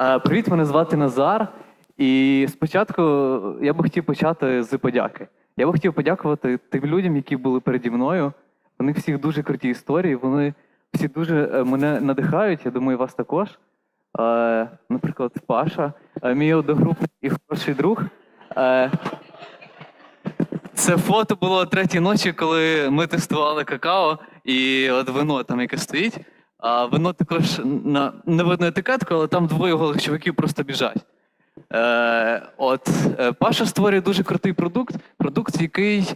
Е, Привіт, мене звати Назар. І спочатку я би хотів почати з подяки. Я би хотів подякувати тим людям, які були переді мною. Них всіх дуже круті історії. Вони всі дуже е, мене надихають. Я думаю, вас також. Е, Наприклад, Паша, мій одногрупник і хороший друг. Це фото було третій ночі, коли ми тестували какао, і от вино там, яке стоїть. А вино також на не видно етикетку, але там двоє голих чуваків просто біжать. Е, от е, Паша створює дуже крутий продукт, продукт, який е,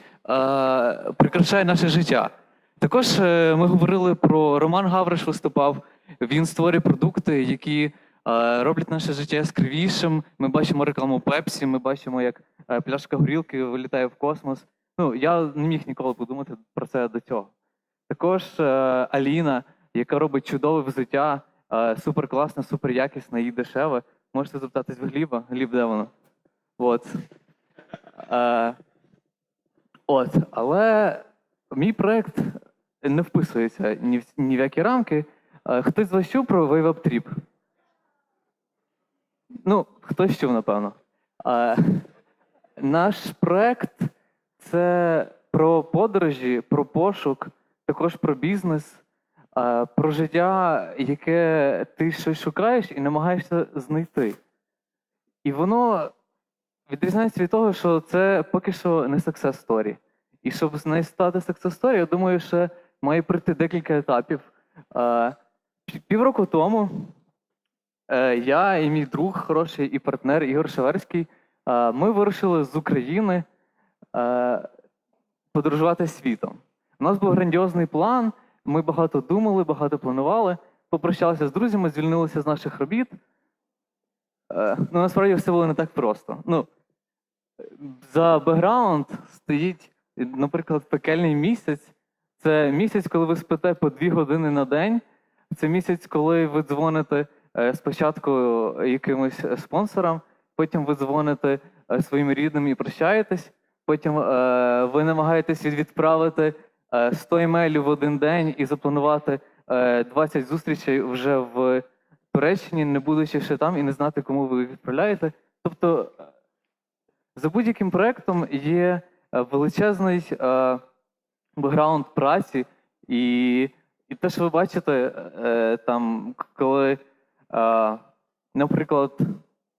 прикрашає наше життя. Також е, ми говорили про Роман Гавриш виступав. Він створює продукти, які е, роблять наше життя яскравішим. Ми бачимо рекламу Пепсі, ми бачимо, як е, пляшка горілки вилітає в космос. Ну, я не міг ніколи подумати про це до цього. Також е, Аліна, яка робить чудове взуття, супер класне, супер якісне і дешеве. Можете запитатись в Гліба. Гліб, де воно? От. Е, от. Але мій проект не вписується ні в, ні в які рамки. Е, хтось з вас чув про Wave Up Trip? Ну, хтось чув, напевно. Е, наш проект це про подорожі, про пошук, також про бізнес, про життя, яке ти щось шукаєш і намагаєшся знайти. І воно відрізняється від того, що це поки що не success story. І щоб з нею стати success story, я думаю, що має пройти декілька етапів. Е, Півроку тому е, я і мій друг, хороший і партнер Ігор Шеверський, е, ми вирушили з України е, подорожувати світом. У нас був грандіозний план, ми багато думали, багато планували, попрощалися з друзями, звільнилися з наших робіт. Е, Ну, насправді все було не так просто. Ну, за бекграунд стоїть, наприклад, пекельний місяць. Це місяць, коли ви спите по дві години на день. Це місяць, коли ви дзвоните е, спочатку якимось спонсорам, потім ви дзвоните е, своїм рідним і прощаєтесь. Потім ви намагаєтесь від- відправити 100 емейлів в один день і запланувати е, 20 зустрічей вже в Туреччині, не будучи ще там і не знати, кому ви відправляєте. Тобто е, за будь-яким проектом є е, величезний е, бекграунд праці, і, і те, що ви бачите, е, там, коли, е, наприклад,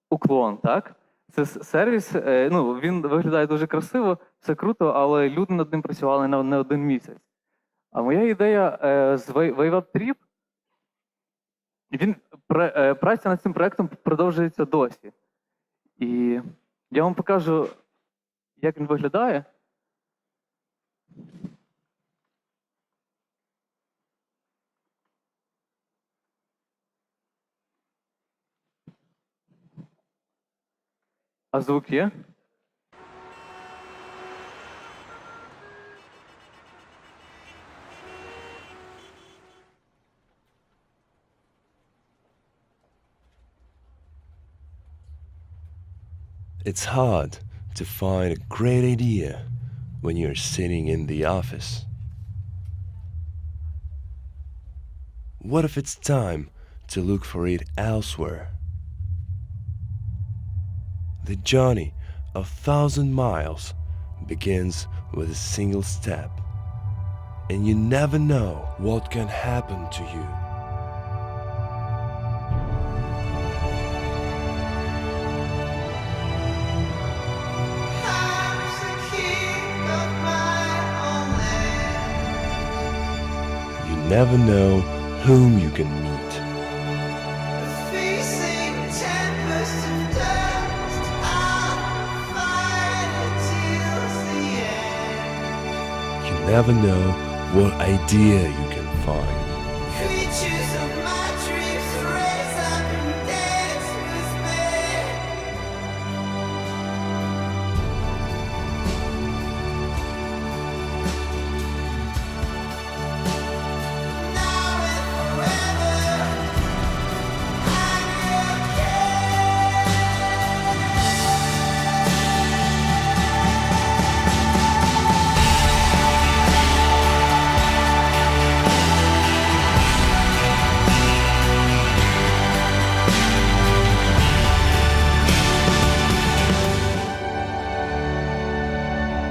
уклон, так? Це сервіс, е, ну, він виглядає дуже красиво, все круто, але люди над ним працювали не один місяць. А моя ідея е, з Wa- Wave Up Trip, він, е, праця над цим проектом продовжується досі. І я вам покажу, як він виглядає. А звук є? It's hard to find a great idea when you're sitting in the office. What if it's time to look for it elsewhere? The journey of a thousand miles begins with a single step, and you never know what can happen to you. Never know whom you can meet. You never know what idea you can find.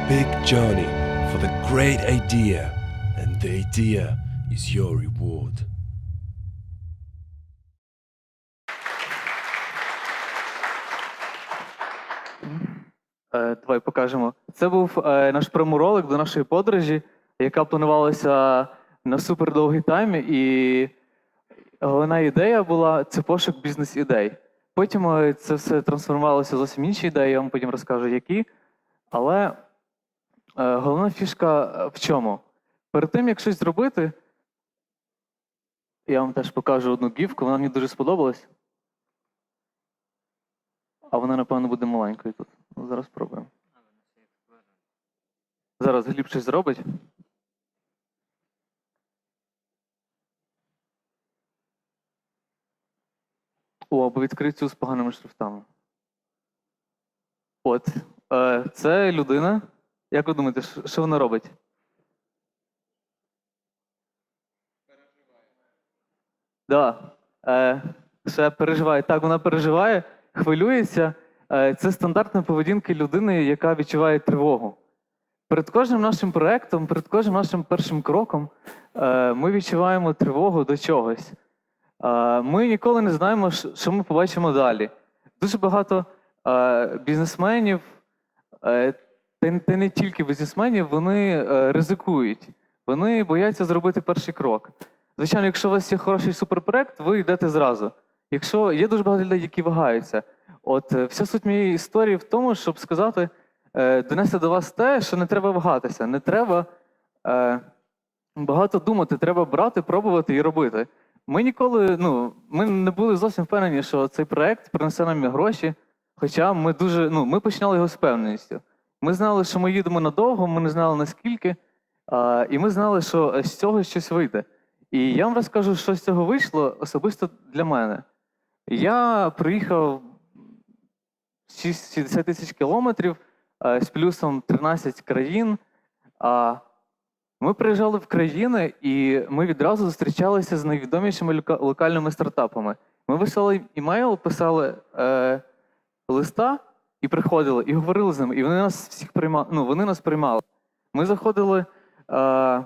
Big journey for the great idea, and the idea is your reward. Е, давай покажемо. Це був е, наш проморолик до нашої подорожі, яка планувалася на супердовгий тайм. І головна ідея була це пошук бізнес-ідей. Потім е, це все трансформувалося в зовсім інші ідеї, я вам потім розкажу, які. Але головна фішка е, в чому? Перед тим, як щось зробити, я вам теж покажу одну гівку, вона мені дуже сподобалась. А вона, напевно, буде маленькою тут. Ну, зараз спробуємо. Зараз Гліб щось зробить. О, або відкрий цю з поганими шрифтами. От. Е, це людина. Як ви думаєте, що- вона робить? Да. Е, ще переживає. Так, вона переживає, хвилюється. Е, це стандартна поведінка людини, яка відчуває тривогу. Перед кожним нашим проектом, перед кожним нашим першим кроком е, ми відчуваємо тривогу до чогось. Е, ми ніколи не знаємо, що ми побачимо далі. Дуже багато е, бізнесменів, е, та, та не тільки бізнесменів, вони е, ризикують. Вони бояться зробити перший крок. Звичайно, якщо у вас є хороший суперпроект, ви йдете зразу. Якщо є дуже багато людей, які вагаються. От е, вся суть моєї історії в тому, щоб сказати, е, донести до вас те, що не треба вагатися, не треба е, багато думати, треба брати, пробувати і робити. Ми ніколи, ну, ми не були зовсім впевнені, що цей проект принесе нам гроші. Хоча ми дуже, ну, ми починали його з певненістю. Ми знали, що ми їдемо надовго, ми не знали наскільки, і ми знали, що з цього щось вийде. І я вам розкажу, що з цього вийшло особисто для мене. Я приїхав 60 тисяч кілометрів з плюсом 13 країн. Ми приїжджали в країни, і ми відразу зустрічалися з найвідомішими локальними стартапами. Ми висилали імейл, писали е, листа і приходили, і говорили з ними. І вони нас всіх приймали. Ну, вони нас приймали. Ми заходили е,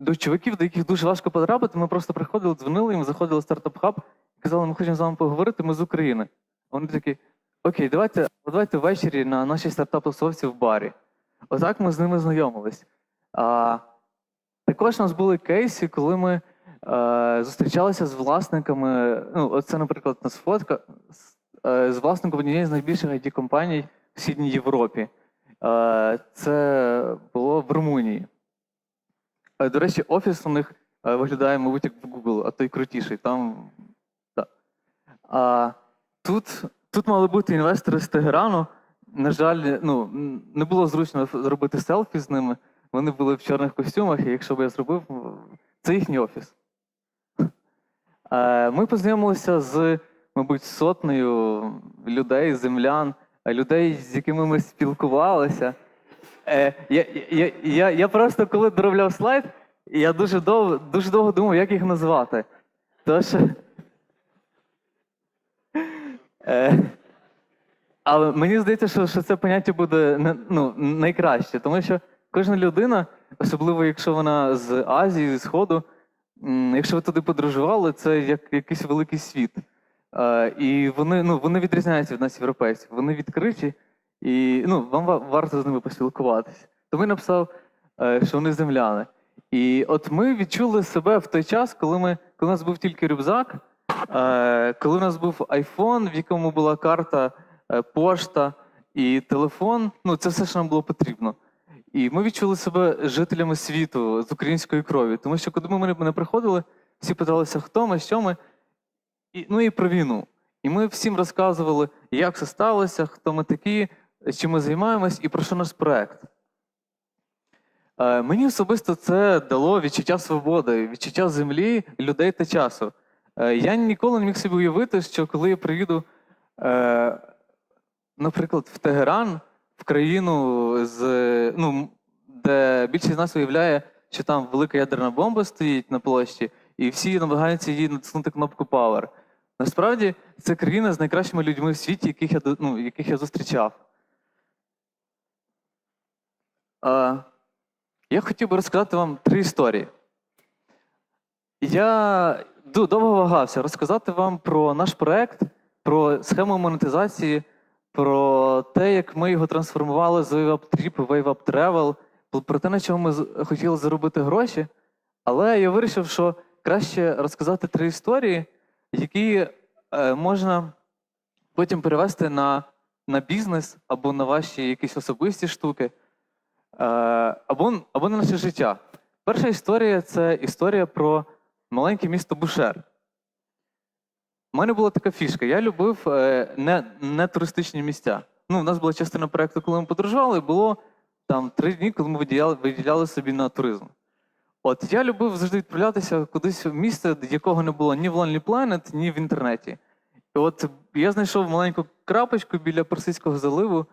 до чуваків, до яких дуже важко потрапити. Ми просто приходили, дзвонили їм, заходили в стартап хаб і казали, ми хочемо з вами поговорити, ми з України. Вони такі: Окей, давайте, давайте ввечері на нашій стартап-тусовці в барі. Отак ми з ними знайомились. А, також у нас були кейси, коли ми е, зустрічалися з власниками. Ну, оце, наприклад, нас фотка з, е, власником однієї з найбільших it компаній в Східній Європі. Е, це було в Румунії. Е, До речі, офіс у них виглядає, мабуть, як в Google, а той крутіший. Там, да. а, тут, тут мали бути інвестори з Тегерану. На жаль, ну, не було зручно зробити селфі з ними. Вони були в чорних костюмах, і якщо б я зробив, це їхній офіс. Ми познайомилися з, мабуть, сотнею людей, землян, е, людей, з якими ми спілкувалися. Е, я, я, я, я просто коли доробляв слайд, я дуже довго, дуже довго думав, як їх назвати. Тож, е, але мені здається, що, що це поняття буде ну, найкраще, тому що кожна людина, особливо якщо вона з Азії, зі Сходу, якщо ви туди подорожували, це як якийсь великий світ. Е, і вони, ну, вони відрізняються від нас, європейців. Вони відкриті, і ну, вам варто з ними поспілкуватися. Тому я написав, е, що вони земляни. І от ми відчули себе в той час, коли ми, коли у нас був тільки рюкзак, е, коли у нас був айфон, в якому була карта, пошта і телефон. Ну, це все, що нам було потрібно. І ми відчули себе жителями світу з української крові. Тому що коли ми не приходили, всі питалися, хто ми, що ми, і, ну і про війну. І ми всім розказували, як це сталося, хто ми такі, чим ми займаємось і про що наш проект. Е, мені особисто це дало відчуття свободи, відчуття землі, людей та часу. Е, я ніколи не міг собі уявити, що коли я приїду, е, наприклад, в Тегеран, в країну, з, ну, де більшість з нас уявляє, що там велика ядерна бомба стоїть на площі, і всі намагаються її натиснути кнопку Power. Насправді, це країна з найкращими людьми в світі, яких я, ну, яких я зустрічав. Е, я хотів би розказати вам три історії. Я довго вагався розказати вам про наш проект, про схему монетизації, про те, як ми його трансформували з Wave Up Trip в Wave Up Travel, про те, на чому ми хотіли заробити гроші. Але я вирішив, що краще розказати три історії, які е, можна потім перевести на, на бізнес або на ваші якісь особисті штуки, е, або, або на наше життя. Перша історія це історія про маленьке місто Бушер. У мене була така фішка. Я любив е, не, не туристичні місця. Ну, у нас була частина проєкту, коли ми подорожували, було там три дні, коли ми виділяли, виділяли собі на туризм. От я любив завжди відправлятися кудись в місце, якого не було ні в Lonely Planet, ні в інтернеті. І от я знайшов маленьку крапочку біля Персидського заливу.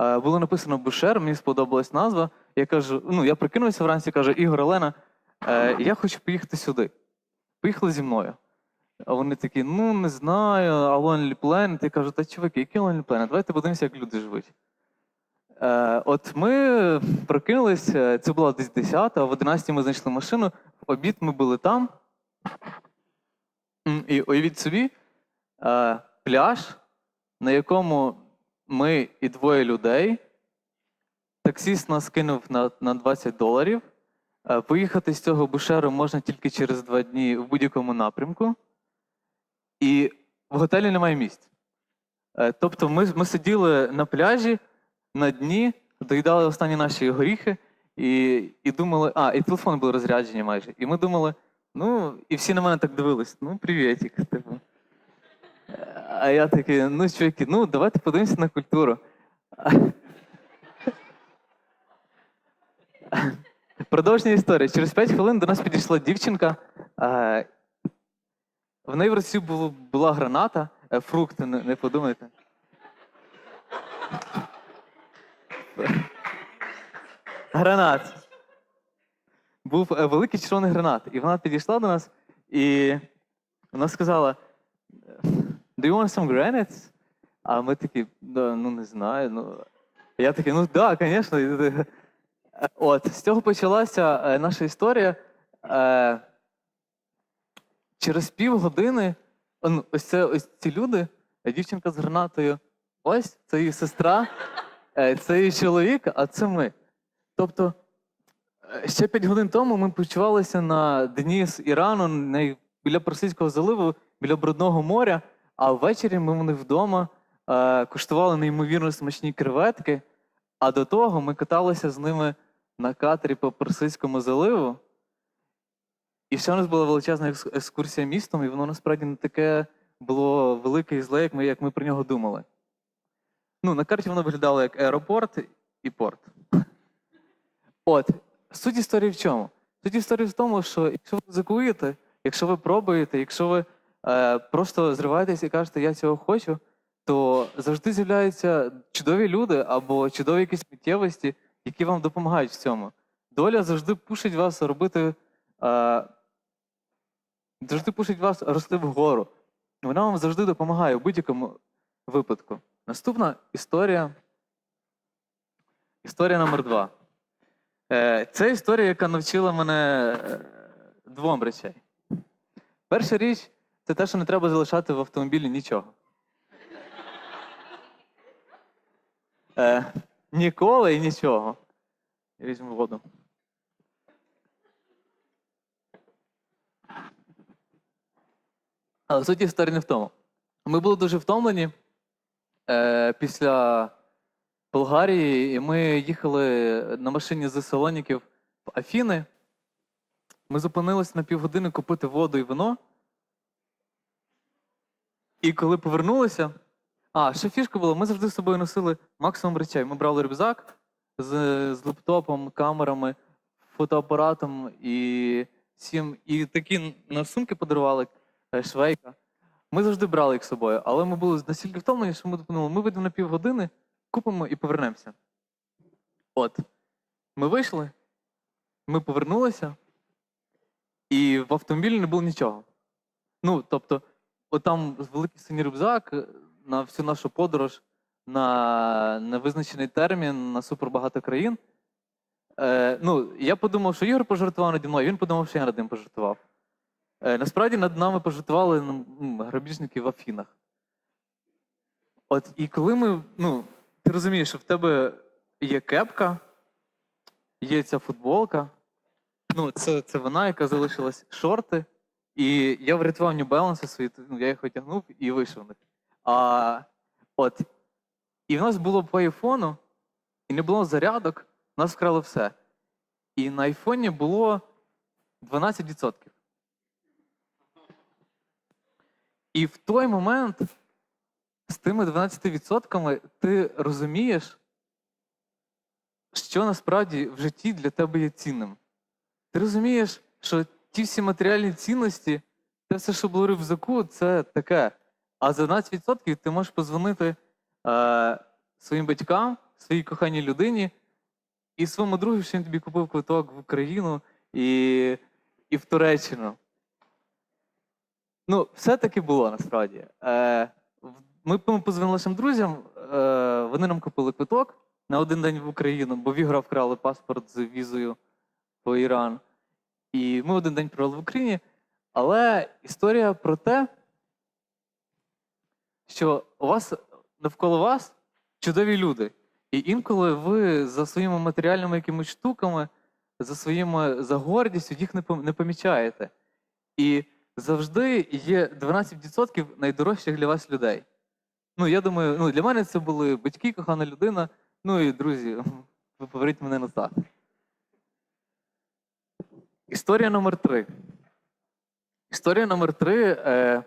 е, Було написано Бушер, мені сподобалась назва. Я кажу: ну, я прикинувся вранці, кажу, Ігор Олена, е, я хочу поїхати сюди. Поїхали зі мною. А вони такі, ну не знаю, а Lonely Planet. Я кажу, та чуваки, який Lonely Planet? Давайте подивимося, як люди живуть. Е, от ми прокинулись, е, це була десь 10, а в 11 ми знайшли машину, в обід ми були там. І уявіть собі, е, пляж, на якому ми і двоє людей. Таксіст нас кинув на, на 20 доларів. Е, Виїхати з цього бушеру можна тільки через два дні в будь-якому напрямку. І в готелі немає місць. Е, Тобто ми, ми сиділи на пляжі на дні, доїдали останні наші горіхи і, і думали, а, і телефони були розряджені майже. І ми думали, ну, і всі на мене так дивились, ну, привітик, типу. А я такий, ну, чуваки, ну, давайте подивимося на культуру. Продовження історії. Через 5 хвилин до нас підійшла дівчинка. В неї в руці була граната, е, фрукти, не подумайте. Гранат. Був е, великий червоний гранат. І вона підійшла до нас і вона сказала: Do you want some granats? А ми такі, да, ну не знаю. Ну. Я такий, ну так, да, звісно. Е, От, з цього почалася е, наша історія. Через півгодини, ось це ось ці люди, дівчинка з гранатою, ось це її сестра, це її чоловік, а це ми. Тобто, е, ще п'ять годин тому ми почувалися на дні з Ірану, біля Персидського заливу, біля Брудного моря, а ввечері ми в них вдома е, куштували неймовірно смачні креветки, а до того ми каталися з ними на катері по Персидському заливу. І ще у нас була величезна екскурсія містом, і воно насправді не таке було велике і зле, як ми, як ми про нього думали. Ну, на карті воно виглядало як аеропорт і порт. От, суть історії в чому? Суть історії в тому, що якщо ви ризикуєте, якщо ви пробуєте, якщо ви е, просто зриваєтесь і кажете, я цього хочу, то завжди з'являються чудові люди або чудові якісь миттєвості, які вам допомагають в цьому. Доля завжди пушить вас робити, е, завжди пушить вас рости вгору. Вона вам завжди допомагає в будь-якому випадку. Наступна історія. Історія номер два. Е, Це історія, яка навчила мене е, двом речей. Перша річ це те, що не треба залишати в автомобілі нічого. Е, ніколи і нічого. Я візьму воду. Але суть історії не в тому. Ми були дуже втомлені е, після Болгарії, і ми їхали на машині з Салоніків в Афіни. Ми зупинилися на півгодини купити воду і вино. І коли повернулися. А, ще фішка була, ми завжди з собою носили максимум речей. Ми брали рюкзак з, з лептопом, камерами, фотоапаратом і всім. І такі на сумки подарували е, швейка. Ми завжди брали їх з собою, але ми були настільки втомлені, що ми думали, ми вийдемо на півгодини, купимо і повернемося. От. Ми вийшли, ми повернулися, і в автомобілі не було нічого. Ну, тобто, отам великий синій рюкзак е, на всю нашу подорож на невизначений термін, на супербагато країн. Е, ну, я подумав, що Ігор пожартував наді мною, він подумав, що я над ним пожартував. Е, насправді над нами пожартували ну, грабіжники в Афінах. От і коли ми, ну, ти розумієш, що в тебе є кепка, є ця футболка, ну, це, це вона, яка залишилась шорти, і я врятував New Balance свої, ну, я їх витягнув і вийшов на. А, от, і в нас було по айфону, і не було зарядок, нас вкрали все. І на айфоні було 12%. І в той момент з тими 12% ти розумієш, що насправді в житті для тебе є цінним. Ти розумієш, що ті всі матеріальні цінності, те все, що було рюкзаку, це таке. А за 12% ти можеш позвонити е, своїм батькам, своїй коханій людині і своєму другу, що він тобі купив квиток в Україну і, і в Туреччину. Ну, все-таки було насправді. Е, ми, позвонили нашим друзям, е, вони нам купили квиток на один день в Україну, бо в Ігора вкрали паспорт з візою по Іран. І ми один день провели в Україні. Але історія про те, що у вас навколо вас чудові люди. І інколи ви за своїми матеріальними якимись штуками, за своїми за гордістю їх не помічаєте. І завжди є 12% найдорожчих для вас людей. Ну, я думаю, ну, для мене це були батьки, кохана людина, ну і друзі, ви поверіть мене назад. Історія номер три. Історія номер три е,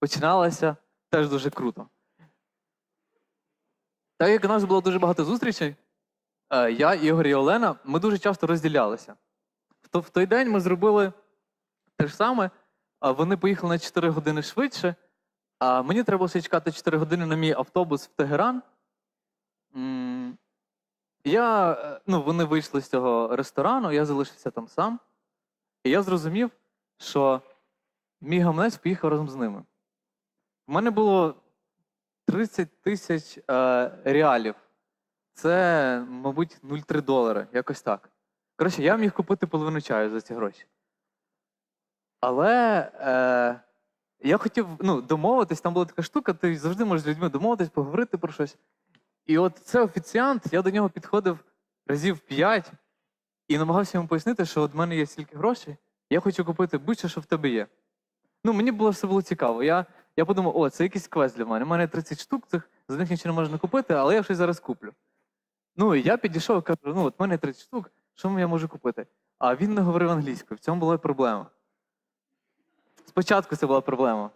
починалася теж дуже круто. Так як у нас було дуже багато зустрічей, е, я, Ігор і Олена, ми дуже часто розділялися. В, той день ми зробили те ж саме, вони поїхали на 4 години швидше, а мені треба було чекати 4 години на мій автобус в Тегеран. Я, е, ну, вони вийшли з цього ресторану, я залишився там сам. І я зрозумів, що мій гамнець поїхав разом з ними. У мене було 30 тисяч е, реалів. Це, мабуть, 0,3 долари, якось так. Коротше, я міг купити половину чаю за ці гроші. Але е, я хотів ну, домовитись, там була така штука, ти завжди можеш з людьми домовитись, поговорити про щось. І от це офіціант, я до нього підходив разів 5 і намагався йому пояснити, що от в мене є стільки грошей, я хочу купити будь-що, що в тебе є. Ну, мені було все було цікаво. Я, я подумав, о, це якийсь квест для мене. У мене 30 штук, цих, за них нічого не можна купити, але я щось зараз куплю. Ну, і я підійшов і кажу, ну, от в мене 30 штук, що я можу купити? А він не говорив англійською, в цьому була проблема. Спочатку це була проблема.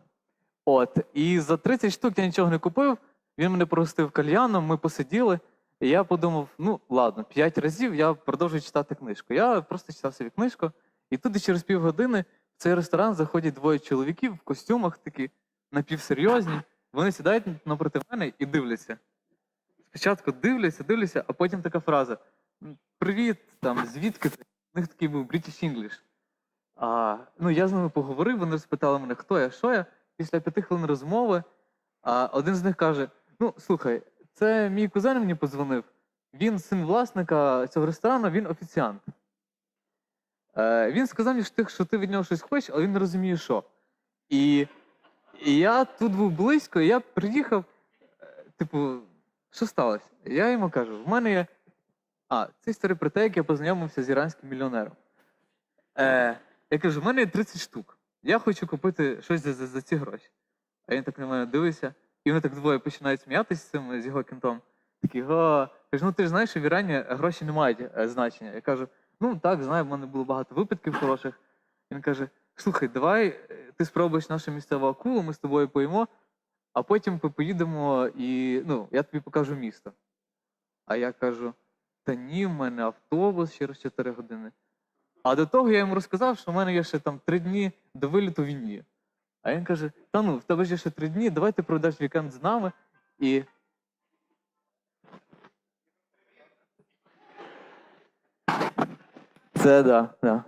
От, і за 30 штук я нічого не купив, він мене простив кальяном, ми посиділи, і я подумав, ну, ладно, 5 разів я продовжую читати книжку. Я просто читав собі книжку, і тут через півгодини в цей ресторан заходять двоє чоловіків в костюмах такі напівсерйозні. Вони сідають напроти мене і дивляться. Спочатку дивляться, дивляться, а потім така фраза: Привіт, там, звідки ти? У них такий був British English. А, ну, я з ними поговорив, вони спитали мене, хто я, що я. Після п'яти хвилин розмови а, один з них каже: Ну, слухай, це мій кузен мені подзвонив. Він син власника цього ресторану, він офіціант. Е, він сказав мені, що ти від нього щось хочеш, але він не розуміє, що. І, і я тут був близько, і я приїхав, е, типу, що сталося? Я йому кажу: в мене є. А, це історія про те, як я познайомився з іранським мільйонером. Е, я кажу, в мене є 30 штук. Я хочу купити щось за, за, за ці гроші. А він так на мене дивиться, і вони так двоє починають сміятися з цим з його кінтом. Такі, го. Кажу, ну ти ж знаєш, що в Ірані гроші не мають е, значення. Я кажу, ну так, знаю, в мене було багато випадків хороших. Він каже: слухай, давай е, ти спробуєш нашу місцеву акулу, ми з тобою поїмо, а потім ми поїдемо і ну, я тобі покажу місто. А я кажу: та ні, в мене автобус через 4 години. А до того я йому розказав, що в мене є ще там 3 дні до виліту в Індію. А він каже: Та ну, в тебе ж є ще 3 дні, давай ти проведеш вікенд з нами. І Це да, да.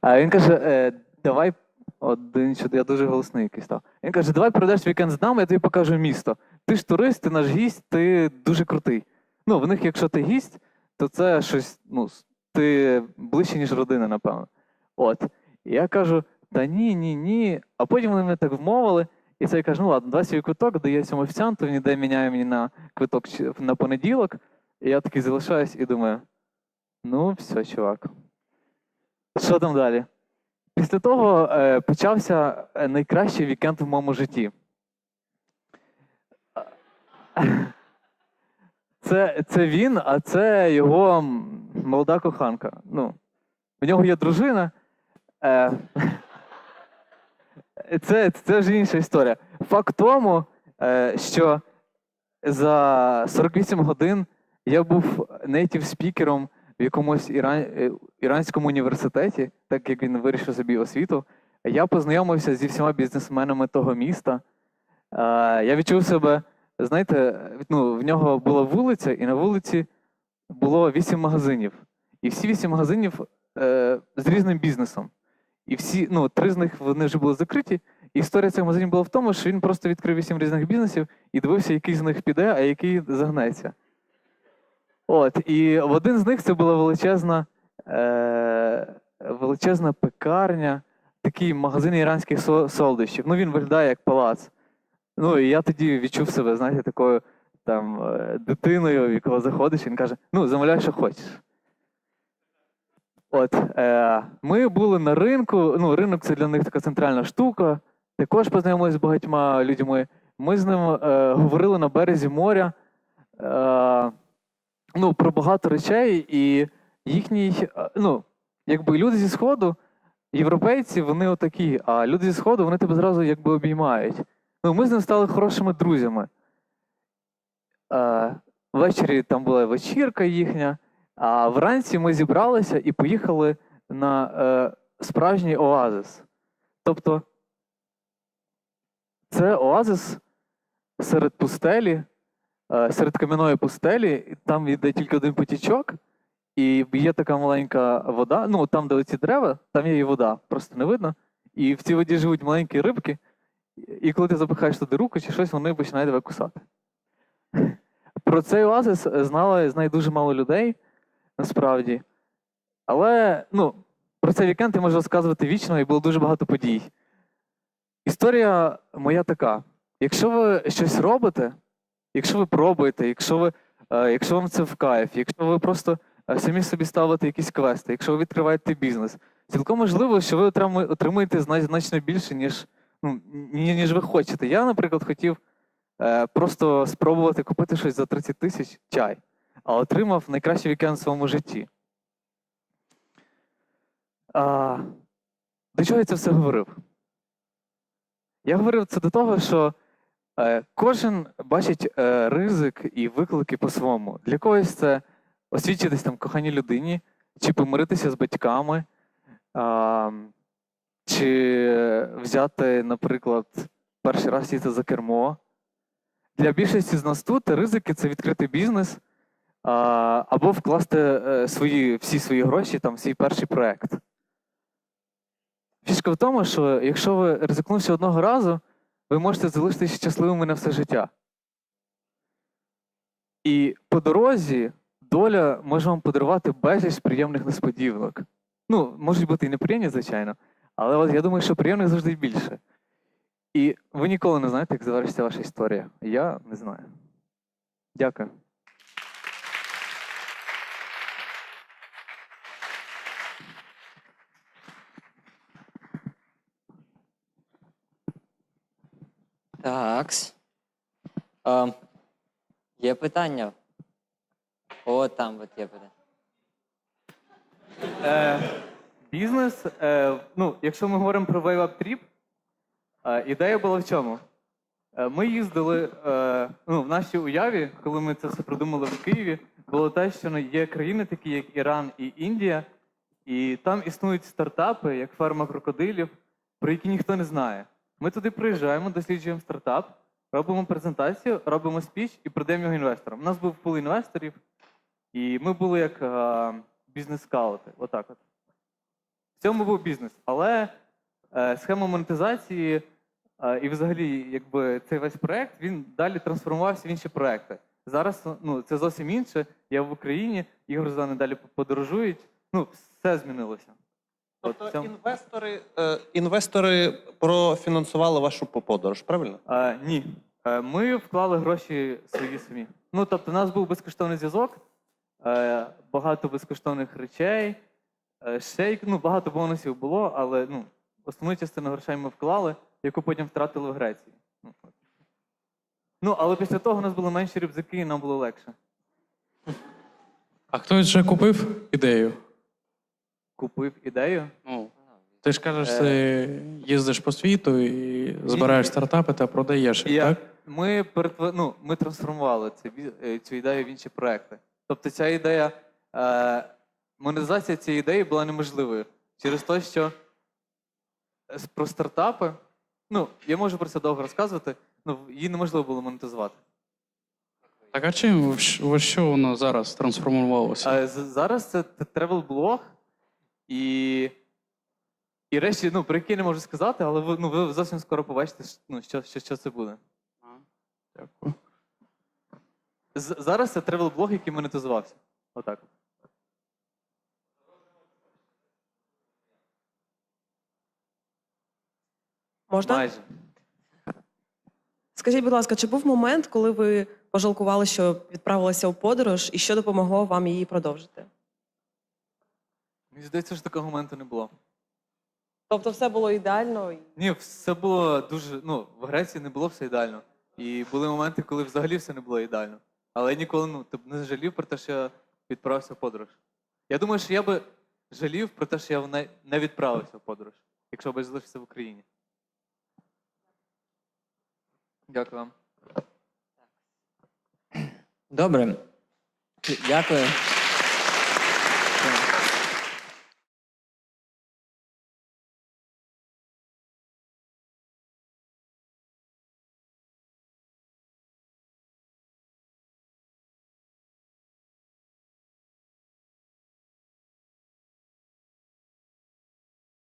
А він каже: е, давай один, що я дуже голосний якийсь став. Він каже, давай проведеш вікенд з нами, я тобі покажу місто. Ти ж турист, ти наш гість, ти дуже крутий. Ну, в них, якщо ти гість, то це щось, ну, ти ближче, ніж родина, напевно. От. І я кажу: та ні, ні, ні. А потім вони мене так вмовили, і це я кажу, ну ладно, давай свій квиток, дає цьому офіціанту, він іде міняє мені на квиток на понеділок. І я такий залишаюсь і думаю: ну, все, чувак. Що там далі? Після того е, почався е, найкращий вікенд в моєму житті. Це, це він, а це його молода коханка. Ну, в нього є дружина. Е, це, це вже інша історія. Факт тому, е, що за 48 годин я був нейтів спікером в якомусь іран, е, іранському університеті, так як він вирішив собі освіту. Я познайомився зі всіма бізнесменами того міста. Я відчув себе, знаєте, ну, в нього була вулиця, і на вулиці було вісім магазинів. І всі вісім магазинів е, з різним бізнесом. І всі, ну, три з них вони вже були закриті. І історія цих магазинів була в тому, що він просто відкрив вісім різних бізнесів і дивився, який з них піде, а який загнеться. От, і в один з них це була величезна, е, величезна пекарня, такий магазин іранських со- солодощів. Ну, він виглядає як палац. Ну, і я тоді відчув себе, знаєте, такою там е, дитиною, в якого заходиш, він каже: ну, замовляй, що хочеш. От, е, ми були на ринку. Ну, ринок це для них така центральна штука. Також познайомилися з багатьма людьми. Ми з ним е, говорили на березі моря е, ну, про багато речей, і їхній, е, ну, якби люди зі Сходу, європейці, вони отакі, а люди зі Сходу, вони тебе зразу якби обіймають. Ну, ми з ним стали хорошими друзями. Е, ввечері там була вечірка їхня, а вранці ми зібралися і поїхали на е, справжній оазис. Тобто, це оазис серед пустелі, е, серед кам'яної пустелі, там йде тільки один потічок, і є така маленька вода. Ну, там, де ці дерева, там є і вода, просто не видно. І в цій воді живуть маленькі рибки, і коли ти запихаєш туди руку чи щось, вони починають тебе кусати. Про цей оазис знали, знає дуже мало людей, насправді. Але ну, про цей вікенд я можу розказувати вічно, і було дуже багато подій. Історія моя така: якщо ви щось робите, якщо ви пробуєте, якщо, ви, е, якщо вам це в кайф, якщо ви просто е, самі собі ставите якісь квести, якщо ви відкриваєте бізнес, цілком можливо, що ви зна- значно більше, ніж, ну, ніж ви хочете. Я, наприклад, хотів е, просто спробувати купити щось за 30 тисяч чай, а отримав найкращий вікенд в своєму житті. А, до чого я це все говорив? Я говорив це до того, що е, кожен бачить е, ризик і виклики по-своєму. Для когось це освідчитись там коханій людині, чи помиритися з батьками, а, чи взяти, наприклад, перший раз сісти за кермо. Для більшості з нас тут ризики це відкрити бізнес або вкласти е, свої, всі свої гроші там, свій перший проект. Фішка в тому, що якщо ви ризикнувши одного разу, ви можете залишитися щасливими на все життя. І по дорозі доля може вам подарувати безліч приємних несподіванок. Ну, можуть бути і неприємні, звичайно, але от я думаю, що приємних завжди більше. І ви ніколи не знаєте, як завершиться ваша історія. Я не знаю. Дякую. Такс. Ем, є питання? О, там от є питання. Е, бізнес, е, ну, якщо ми говоримо про Wave Up Trip, е, ідея була в чому? Е, ми їздили е, ну, в нашій уяві, коли ми це все придумали в Києві, було те, що є країни, такі як Іран і Індія, і там існують стартапи, як ферма крокодилів, про які ніхто не знає. Ми туди приїжджаємо, досліджуємо стартап, робимо презентацію, робимо спіч і продаємо його інвесторам. У нас був пул інвесторів, і ми були як е, бізнес-скаути. Отак от. В цьому був бізнес. Але е, схема монетизації і взагалі, якби цей весь проект він далі трансформувався в інші проекти. Зараз ну, це зовсім інше. Я в Україні, Ігор з Аною далі подорожують. ну, все змінилося. От Тобто цьому- інвестори, е, інвестори профінансували вашу подорож, правильно? А, ні. Е, Ми вклали гроші свої самі. Ну, тобто, у нас був безкоштовний зв'язок, е, багато безкоштовних речей, е, ще й- ну, багато бонусів було, але ну, основну частину грошей ми вклали, яку потім втратили в Греції. Ну. Ну, але після того у нас були менші рюкзаки, і нам було легше. А хтось вже купив ідею? Купив ідею. Ну, ти ж кажеш, Е. ти їздиш по світу і збираєш стартапи та продаєш їх, Я, так? ми, перетв... ну, ми трансформували цю, е, цю ідею в інші проекти. Тобто ця ідея, е, монетизація цієї ідеї була неможливою через те, що с- про стартапи, ну, я можу про це довго розказувати, ну, її неможливо було монетизувати. Так а чим во що воно зараз трансформувалося? А з- зараз це тревел-блог і, і речі, ну, про які я не можу сказати, але ви, ну, ви зовсім скоро побачите, що- ну, що, що, що це буде. Дякую. З- зараз це тревел-блог, який монетизувався. Отак. Можна? Майже. Скажіть, будь ласка, чи був момент, коли ви пожалкували, що відправилися у подорож, і що допомогло вам її продовжити? Мені здається, що такого моменту не було. Тобто все було ідеально? Ні, все було дуже. Ну, в Греції не було все ідеально. І були моменти, коли взагалі все не було ідеально. Але я ніколи ну, не жалів про те, що я відправився в подорож. Я думаю, що я би жалів про те, що я не, відправився в подорож, якщо б я залишився в Україні. Дякую вам. Добре. Дякую.